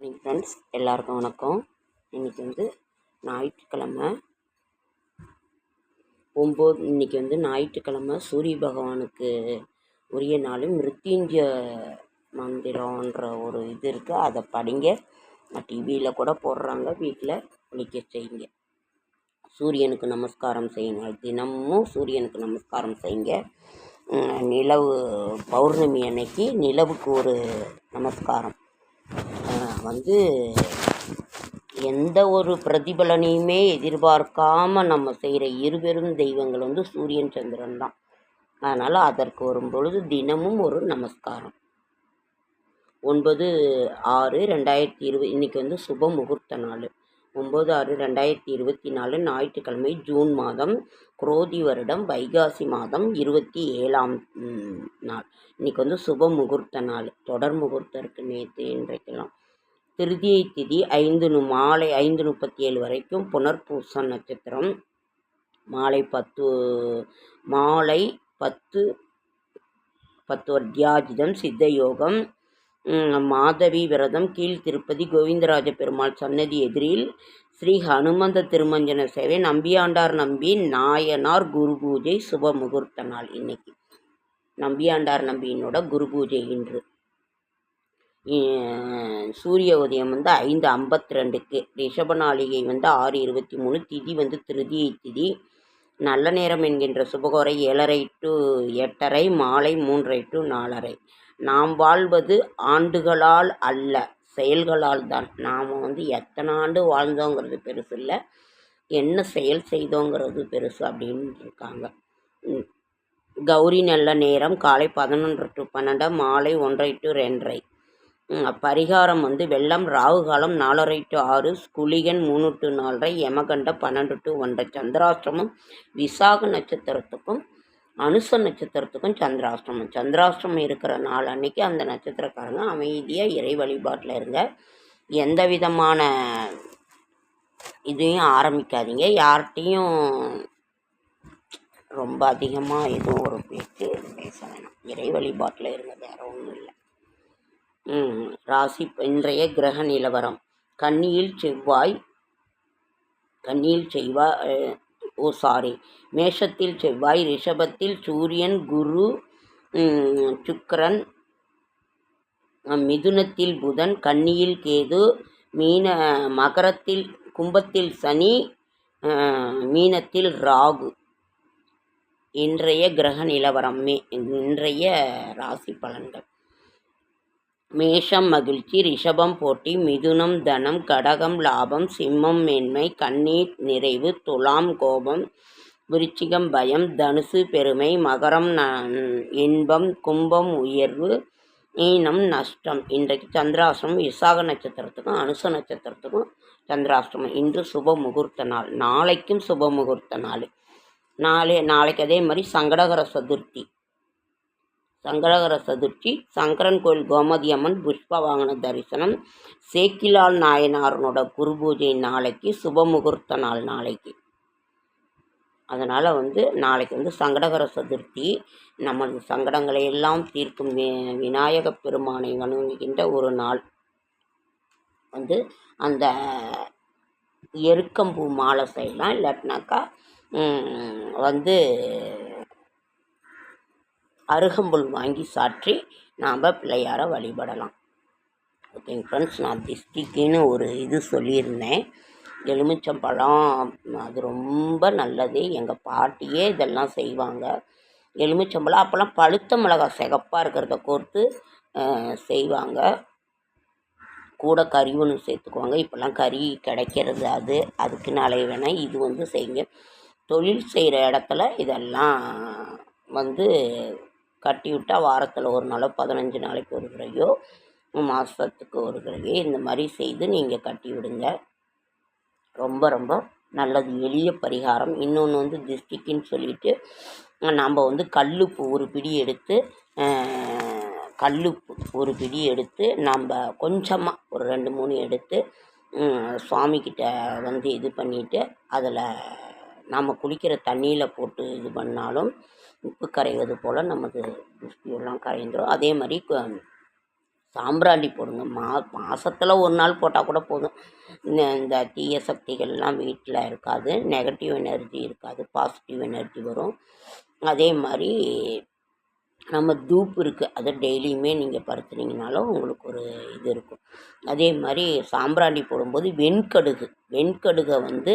Morning friends எல்லாருக்கும் வணக்கம். இன்றைக்கி வந்து ஞாயிற்றுக்கிழமை. ஒம்பது இன்றைக்கி வந்து ஞாயிற்றுக்கிழமை சூரிய பகவானுக்கு உரிய நாள் மிருத்யுஞ்ச மந்திரம்ன்ற ஒரு இது இருக்குது அதை படிங்க. டிவியில் கூட போடுறாங்க வீட்டில் குளிக்க செய்யுங்க. சூரியனுக்கு நமஸ்காரம் செய்யுங்க தினமும் சூரியனுக்கு நமஸ்காரம் செய்யுங்க. நிலவு பௌர்ணமி அன்னைக்கு நிலவுக்கு ஒரு நமஸ்காரம். வந்து எந்த ஒரு பிரதிபலனையுமே எதிர்பார்க்காம நம்ம செய்கிற இருபெரும் தெய்வங்கள் வந்து சூரியன் சந்திரன் தான். அதனால் அதற்கு வரும் பொழுது தினமும் ஒரு நமஸ்காரம். ஒன்பது ஆறு ரெண்டாயிரத்தி இருபது இன்றைக்கி வந்து சுப முகூர்த்த நாள். ஒம்பது ஆறு ரெண்டாயிரத்தி இருபத்தி நாலு ஞாயிற்றுக்கிழமை ஜூன் மாதம் குரோதி வருடம் வைகாசி மாதம் இருபத்தி ஏழாம் நாள். இன்றைக்கி வந்து சுப முகூர்த்த நாள். தொடர் முகூர்த்தம் இருக்குது நேற்று இன்றைக்கெல்லாம். திருதியை திதி ஐந்து மாலை ஐந்து முப்பத்தி ஏழு வரைக்கும் புனர்பூசம் நட்சத்திரம். மாலை பத்து மாலை பத்து பத்து வர்த்தியாஜிதம் சித்த யோகம் மாதவி விரதம் கீழ் திருப்பதி கோவிந்தராஜ பெருமாள் சன்னதி எதிரில். ஸ்ரீ ஹனுமந்த திருமஞ்சன சேவை நம்பியாண்டார் நம்பி நாயனார் குரு பூஜை சுப முகூர்த்த நாள் இன்னைக்கு. நம்பியாண்டார் நம்பியினோட குரு பூஜை இன்று. சூரிய உதயம் வந்து ஐந்து ஐம்பத்தி ரெண்டுக்கு ரிஷப நாளிகை வந்து ஆறு இருபத்தி மூணு திதி வந்து திருதியை திதி. நல்ல நேரம் என்கின்ற சுபகோரை ஏழரை டு எட்டரை மாலை மூன்றரை டு நாலரை. நாம் வாழ்வது ஆண்டுகளால் அல்ல செயல்களால் தான். நாம் வந்து எத்தனை ஆண்டு வாழ்ந்தோங்கிறது பெருசு இல்லை. என்ன செயல் செய்தோங்கிறது பெருசு அப்படின்னு இருக்காங்க. கௌரி நல்ல நேரம். காலை பதினொன்று டு பன்னெண்டு மாலை ஒன்றரை டு ரெண்டரை. பரிகாரம் வந்து வெள்ளம் ராகு காலம் நாலரை டு ஆறு குளிகன் மூணு டு நாலரை யமகண்ட பன்னெண்டு டு ஒன்றரை சந்திராஷ்டிரமம் விசாக நட்சத்திரத்துக்கும் அனுச நட்சத்திரத்துக்கும் சந்திராஷ்டிரமம் சந்திராஷ்டிரமம் இருக்கிற நாள் அன்னைக்கு அந்த நட்சத்திரக்காரங்க அமைதியாக இறை வழிபாட்டில் இருங்க. எந்த விதமான இதையும் ஆரம்பிக்காதீங்க. யார்கிட்டையும் ரொம்ப அதிகமாக எதுவும் ஒரு பேச்சு பேச வேணாம். இறை வழிபாட்டில் இருங்க வேறு ஒன்றும் இல்லை. ராசி இன்றைய கிரக நிலவரம். கன்னியில் செவ்வாய் கன்னியில் செவ்வாய் ஓ சாரி மேஷத்தில் செவ்வாய் ரிஷபத்தில் சூரியன் குரு சுக்கரன் மிதுனத்தில் புதன் கன்னியில் கேது மீன மகரத்தில் கும்பத்தில் சனி மீனத்தில் ராகு. இன்றைய கிரக நிலவரம் மே இன்றைய ராசி பலன்கள். மேஷம் மகிழ்ச்சி ரிஷபம் போட்டி மிதுனம் தனம் கடகம் லாபம் சிம்மம் மேன்மை கண்ணீர் நிறைவு துலாம் கோபம் விருச்சிகம் பயம் தனுசு பெருமை மகரம் ந- இன்பம் கும்பம் உயர்வு மீனம் நஷ்டம் இன்றைக்கு சந்திராசிரமம் விசாக நட்சத்திரத்துக்கும் அனுச நட்சத்திரத்துக்கும் சந்திராஷ்டமம். இன்று சுப முகூர்த்த நாள். நாளைக்கும் சுப முகூர்த்த நாள். நாளை நாளைக்கு அதே மாதிரி சங்கடகர சதுர்த்தி. சங்கடகர சதுர்த்தி சங்கரன் கோயில் கோமதி அம்மன் புஷ்ப வாகன தரிசனம் சேக்கிலால் நாயனாரனோட குரு பூஜை நாளைக்கு சுப முகூர்த்த நாள் நாளைக்கு. அதனால் வந்து நாளைக்கு வந்து சங்கடகர சதுர்த்தி நமது சங்கடங்களை எல்லாம் தீர்க்கும் வி- விநாயகப் பெருமானை வணங்குகின்ற ஒரு நாள். வந்து அந்த எருக்கம்பூ மாலை செய்யலாம். இல்லாட்டினாக்கா வந்து அருகம்புல் வாங்கி சாற்றி நாம் பிள்ளையாரை வழிபடலாம். ஓகேங்க ஃப்ரெண்ட்ஸ் நான் திஷ்டிக்குன்னு ஒரு இது சொல்லியிருந்தேன். எலுமிச்சம்பழம் அது ரொம்ப நல்லது. எங்கள் பாட்டியே இதெல்லாம் செய்வாங்க. எலுமிச்சம்பழம் அப்போல்லாம் பழுத்த மிளகாய் சிகப்பாக இருக்கிறத கோர்த்து செய்வாங்க. கூட கறி ஒன்று சேர்த்துக்குவாங்க. இப்போல்லாம் கறி கிடைக்கிறது அது. அதுக்கு நாளைய வேணால் இது வந்து செய்யுங்க. தொழில் செய்கிற இடத்துல இதெல்லாம் வந்து கட்டி விட்டால் வாரத்தில் ஒரு நாளோ பதினஞ்சு நாளைக்கு ஒரு தடவையோ மாதத்துக்கு ஒரு தடவையோ இந்த மாதிரி செய்து நீங்கள் கட்டி விடுங்க ரொம்ப ரொம்ப நல்லது. எளிய பரிகாரம். இன்னொன்று வந்து திஸ்டிக்குன்னு சொல்லிட்டு நம்ம வந்து கல்லுப்பு ஒரு பிடி எடுத்து கல்லுப்பு ஒரு பிடி எடுத்து நம்ம கொஞ்சமாக ஒரு ரெண்டு மூணு எடுத்து சுவாமிக்கிட்ட வந்து இது பண்ணிவிட்டு அதில் நாம் குளிக்கிற தண்ணியில் போட்டு இது பண்ணாலும் உப்பு கரைவது போல் நமது திருஷ்டியெல்லாம் கரைந்துடும் அதே மாதிரி சாம்பிராணி போடுங்க. மா மாதத்தில் ஒரு நாள் போட்டால் கூட போதும். இந்த இந்த தீய சக்திகள்லாம் வீட்டில் இருக்காது. நெகட்டிவ் எனர்ஜி இருக்காது. பாசிட்டிவ் எனர்ஜி வரும். அதே மாதிரி நம்ம தூப் இருக்குது அதை டெய்லியுமே நீங்கள் படுத்துனீங்கனாலும் உங்களுக்கு ஒரு இது இருக்கும். அதே மாதிரி சாம்பிராணி போடும்போது வெண்கடுகு வெண்கடுகை வந்து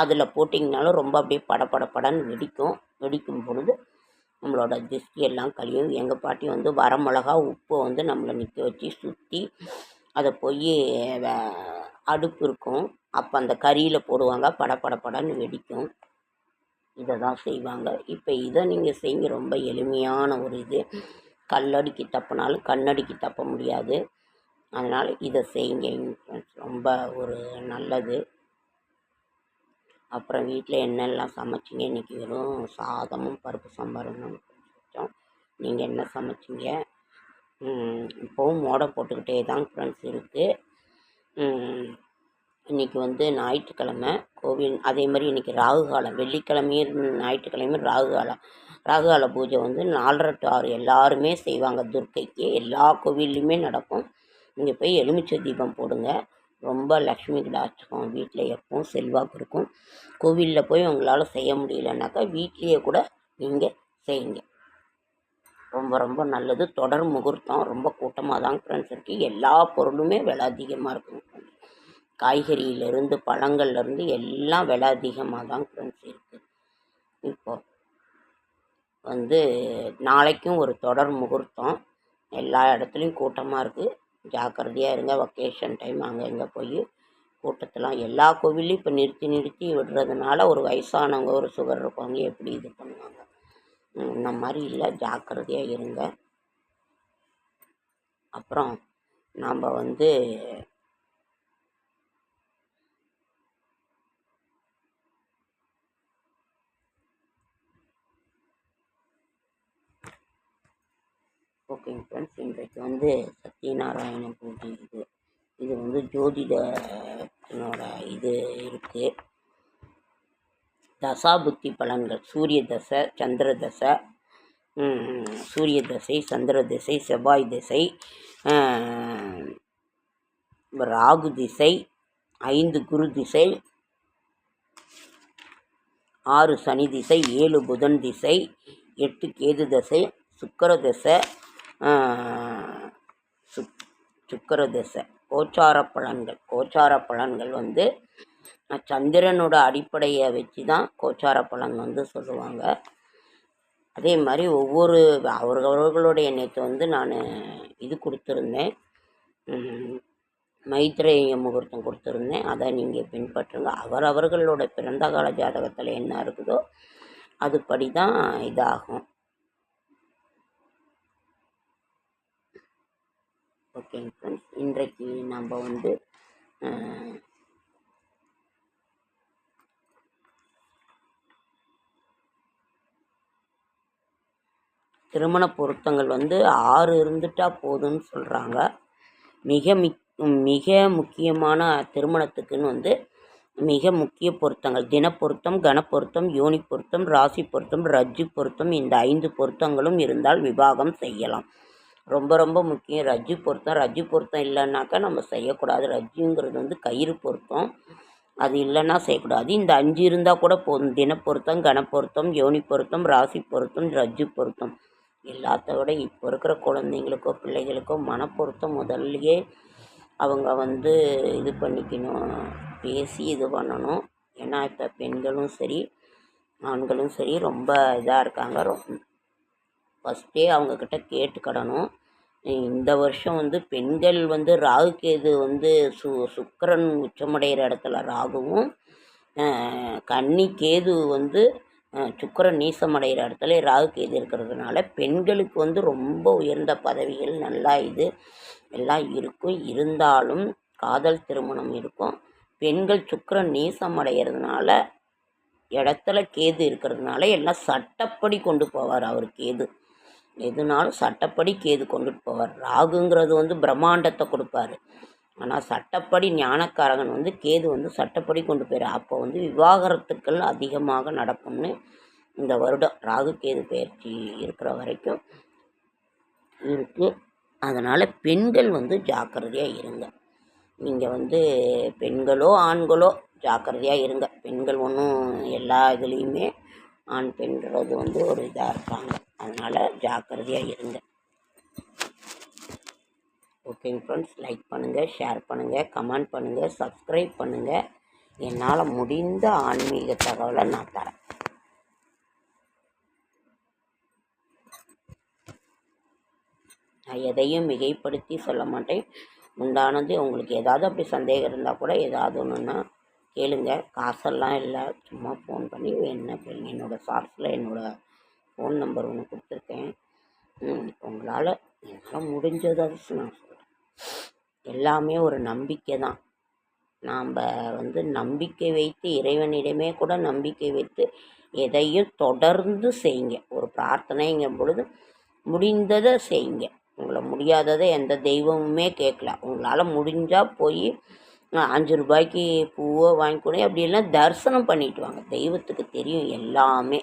அதில் போட்டிங்கனாலும் ரொம்ப அப்படியே படபடபடன்னு வெடிக்கும். வெடிக்கும் பொழுது நம்மளோட திருஷ்டி எல்லாம் கழியும். எங்கள் பாட்டி வந்து வரமிளகா உப்பை வந்து நம்மளை நிற்க வச்சு சுற்றி அதை போய் அடுப்பு இருக்கும். அப்போ அந்த கறியில் போடுவாங்க படபடபடன்னு வெடிக்கும். இதை தான் செய்வாங்க. இப்போ இதை நீங்கள் செய்யுங்க ரொம்ப எளிமையான ஒரு இது. கல்லடிக்கு தப்புனாலும் கண்ணடிக்கு தப்ப முடியாது. அதனால் இதை செய்யுங்க. ஃப்ரெண்ட்ஸ் ரொம்ப ஒரு நல்லது. அப்புறம் வீட்டில் என்னெல்லாம் சமைச்சிங்க? இன்றைக்கி வெறும் சாதமும் பருப்பு சாம்பாரும் தான் வச்சோம் நீங்கள் என்ன சமைச்சிங்க? இப்போவும் மோடை போட்டுக்கிட்டே தான் ஃப்ரெண்ட்ஸ் இருக்குது இன்றைக்கி வந்து ஞாயிற்றுக்கிழமை கோவில் அதே மாதிரி இன்றைக்கி ராகு காலம் வெள்ளிக்கிழமையும் ஞாயிற்றுக்கிழமையும் ராகு காலம். ராகு கால பூஜை வந்து நாலரை டு ஆறு எல்லாருமே செய்வாங்க. துர்க்கைக்கு எல்லா கோவில்லையுமே நடக்கும். நீங்கள் போய் எலுமிச்சை தீபம் போடுங்க. ரொம்ப லக்ஷ்மி கிடாச்சிருக்கும் வீட்டில் எப்பவும் செல்வாக்கு இருக்கும். கோவிலில் போய் உங்களால் செய்ய முடியலனாக்கா வீட்லேயே கூட நீங்கள் செய்யுங்க. ரொம்ப ரொம்ப நல்லது. தொடர் முகூர்த்தம் ரொம்ப கூட்டமாக தான் ஃப்ரெண்ட்ஸ் இருக்குது எல்லா பொருளுமே விலை அதிகமாக இருக்கும். காய்கறியிலேருந்து பழங்கள்லேருந்து எல்லாம் விலை அதிகமாக தான் ஃப்ரெண்ட்ஸ் இருக்குது இப்போது வந்து நாளைக்கும் ஒரு தொடர் முகூர்த்தம். எல்லா இடத்துலையும் கூட்டமாக இருக்குது ஜாக்கிரதையாக இருங்க வொக்கேஷன் டைம் அங்கே இங்கே போய் கூட்டத்தெலாம். எல்லா கோவில்லையும் இப்போ நிறுத்தி நிறுத்தி விடுறதுனால ஒரு வயசானவங்க ஒரு சுகர் இருக்கவங்க எப்படி இது பண்ணுவாங்க? இந்த மாதிரி இல்லை. ஜாக்கிரதையாக இருங்க. அப்புறம் நாம் வந்து வணக்கம் ஃப்ரெண்ட்ஸ் இன்றைக்கு வந்து சத்யநாராயண பூஜை இது இது வந்து ஜோதிடத்தினோட இது இருக்குது தசாபுத்தி பலன்கள் சூரிய தசை சந்திர தசை சூரிய தசை சந்திர திசை செவ்வாய் திசை ராகு திசை ஐந்து குரு திசை ஆறு சனி திசை ஏழு புதன் திசை எட்டு கேது தசை சுக்கர தசை சுக் சுக்கர திசை கோச்சார பலன்கள். கோச்சார பலன்கள் வந்து சந்திரனோட அடிப்படையை வச்சு தான் கோச்சார பலன் வந்து சொல்லுவாங்க. அதே மாதிரி ஒவ்வொரு அவர்களுடைய நேற்று வந்து நான் இது கொடுத்துருந்தேன். மைத்ரேய முகூர்த்தம் கொடுத்துருந்தேன். அதை நீங்கள் பின்பற்றுங்க. அவரவர்களோட பிறந்த கால ஜாதகத்தில் என்ன இருக்குதோ அதுபடி தான் இதாகும். ஓகேங்க ஃப்ரெண்ட்ஸ் இன்றைக்கு நம்ம வந்து திருமண பொருத்தங்கள் வந்து ஆறு இருந்துட்டால் போதும்னு சொல்கிறாங்க மிக மிக் மிக முக்கியமான திருமணத்துக்குன்னு வந்து மிக முக்கிய பொருத்தங்கள். தினப்பொருத்தம் கனப்பொருத்தம் யோனி பொருத்தம் ராசி பொருத்தம் ரஜ்ஜு பொருத்தம் இந்த ஐந்து பொருத்தங்களும் இருந்தால் விவாகம் செய்யலாம். ரொம்ப ரொம்ப முக்கியம். ரஜ்ஜு பொருத்தம். ரஜ்ஜு பொருத்தம் இல்லைன்னாக்கா நம்ம செய்யக்கூடாது. ரஜ்ஜுங்கிறது வந்து கயிறு பொருத்தம். அது இல்லைன்னா செய்யக்கூடாது. இந்த அஞ்சு இருந்தால் கூட போதும். தினப்பொருத்தம் கனப்பொருத்தம் யோனி பொருத்தம் ராசி பொருத்தம் ரஜ்ஜு பொருத்தம். எல்லாத்த விட இப்போ இருக்கிற குழந்தைங்களுக்கோ பிள்ளைகளுக்கோ மனப்பொருத்தம் முதல்லையே அவங்க வந்து இது பண்ணிக்கணும். பேசி இது பண்ணணும். ஏன்னா இப்போ பெண்களும் சரி ஆண்களும் சரி ரொம்ப இதாக இருக்காங்க. ரொம்ப ஃபஸ்ட்டே அவங்கக்கிட்ட கேட்டுக்கிடணும். இந்த வருஷம் வந்து பெண்கள் வந்து ராகு கேது வந்து சு சுக்கரன் உச்சமடைகிற இடத்துல ராகுவும் கன்னி கேது வந்து சுக்கரன் நீசமடைகிற இடத்துல ராகு கேது இருக்கிறதுனால பெண்களுக்கு வந்து ரொம்ப உயர்ந்த பதவிகள் நல்லா இது எல்லாம் இருக்கும். இருந்தாலும் காதல் திருமணம் இருக்கும். பெண்கள் சுக்கரன் நீசம் அடைகிறதுனால இடத்துல கேது இருக்கிறதுனால எல்லாம் சட்டப்படி கொண்டு போவார் அவர் கேது. எதுனாலும் சட்டப்படி கேது கொண்டுட்டு போவார். ராகுங்கிறது வந்து பிரம்மாண்டத்தை கொடுப்பாரு. ஆனால் சட்டப்படி ஞானக்காரகன் வந்து கேது வந்து சட்டப்படி கொண்டு போயிரு. அப்போ வந்து விவாகரத்துக்கள் அதிகமாக நடக்கும்னு இந்த வருடம் ராகு கேது பயிற்சி இருக்கிற வரைக்கும் இருக்குது அதனால் பெண்கள் வந்து ஜாக்கிரதையாக இருங்க. நீங்கள் வந்து பெண்களோ ஆண்களோ ஜாக்கிரதையாக இருங்க. பெண்கள் ஒன்றும் எல்லா இதுலேயுமே ஆண் பெண்கிறது வந்து ஒரு இதாக இருப்பாங்க அதனால் ஜாக்கிரதையாக இருங்க. ஓகேங்க ஃப்ரெண்ட்ஸ் லைக் பண்ணுங்கள் ஷேர் பண்ணுங்கள் கமெண்ட் பண்ணுங்கள் சப்ஸ்கிரைப் பண்ணுங்கள் என்னால் முடிந்த ஆன்மீக தகவலை நான் தரேன். நான் எதையும் மிகைப்படுத்தி சொல்ல மாட்டேன். உண்டானது உங்களுக்கு ஏதாவது அப்படி சந்தேகம் இருந்தால் கூட ஏதாவது ஒன்றுன்னா கேளுங்க. காசெல்லாம் இல்லை. சும்மா ஃபோன் பண்ணி என்ன என்னோடய சார்ஸில் என்னோடய ஃபோன் நம்பர் ஒன்று கொடுத்துருக்கேன். உங்களால் என்னால் முடிஞ்சதை நான் சொல்கிறேன் எல்லாமே ஒரு நம்பிக்கை தான். நாம் வந்து நம்பிக்கை வைத்து இறைவனிடமே கூட நம்பிக்கை வைத்து எதையும் தொடர்ந்து செய்யுங்க. ஒரு பிரார்த்தனைங்கும் பொழுது முடிந்ததை செய்யுங்க. உங்களை முடியாததை எந்த தெய்வமுமே கேட்கல. உங்களால் முடிஞ்சால் போய் அஞ்சு ரூபாய்க்கு பூவை வாங்கி அப்படி இல்லைன்னா தரிசனம் பண்ணிட்டு வாங்க. தெய்வத்துக்கு தெரியும் எல்லாமே.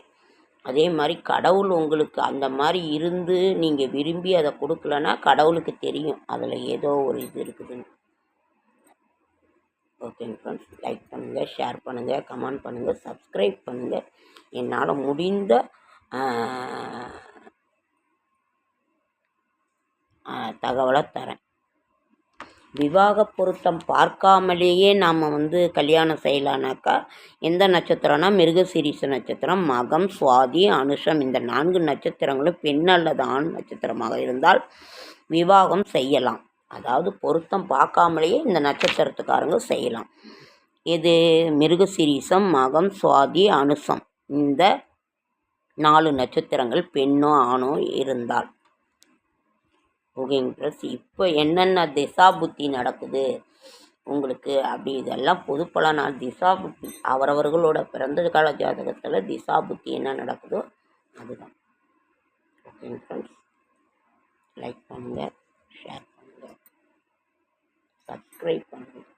அதே மாதிரி கடவுள் உங்களுக்கு அந்த மாதிரி இருந்து நீங்கள் விரும்பி அதை கொடுக்கலன்னா கடவுளுக்கு தெரியும். அதில் ஏதோ ஒரு இது இருக்குதுன்னு. ஓகேங்க ஃப்ரெண்ட்ஸ் லைக் பண்ணுங்கள் ஷேர் பண்ணுங்கள் கமெண்ட் பண்ணுங்கள் சப்ஸ்கிரைப் பண்ணுங்கள் என்னால் முடிந்த தகவலை தரேன். விவாக பொருத்தம் பார்க்காமலேயே நாம் வந்து கல்யாணம் செய்யலானாக்கா எந்த நட்சத்திரம்னா மிருகசீரிச நட்சத்திரம் மகம் சுவாதி அனுஷம் இந்த நான்கு நட்சத்திரங்களும் பெண் அல்லது ஆண் நட்சத்திரமாக இருந்தால் விவாகம் செய்யலாம். அதாவது பொருத்தம் பார்க்காமலேயே இந்த நட்சத்திரத்துக்காரங்க செய்யலாம். இது மிருகசிரீசம் மகம் சுவாதி அனுசம் இந்த நாலு நட்சத்திரங்கள் பெண்ணோ ஆணோ இருந்தால். ஓகேங்க ப்ளஸ் இப்போ என்னென்ன திசா புத்தி நடக்குது உங்களுக்கு அப்படி இதெல்லாம் பொதுப்பலனால் திசா புத்தி அவரவர்களோட பிறந்த கால ஜாதகத்தில் திசா புத்தி என்ன நடக்குதோ அதுதான். ஓகேங்க ஃப்ரெண்ட்ஸ் லைக் பண்ணுங்கள் ஷேர் பண்ணுங்கள் சப்ஸ்கிரைப் பண்ணுங்கள்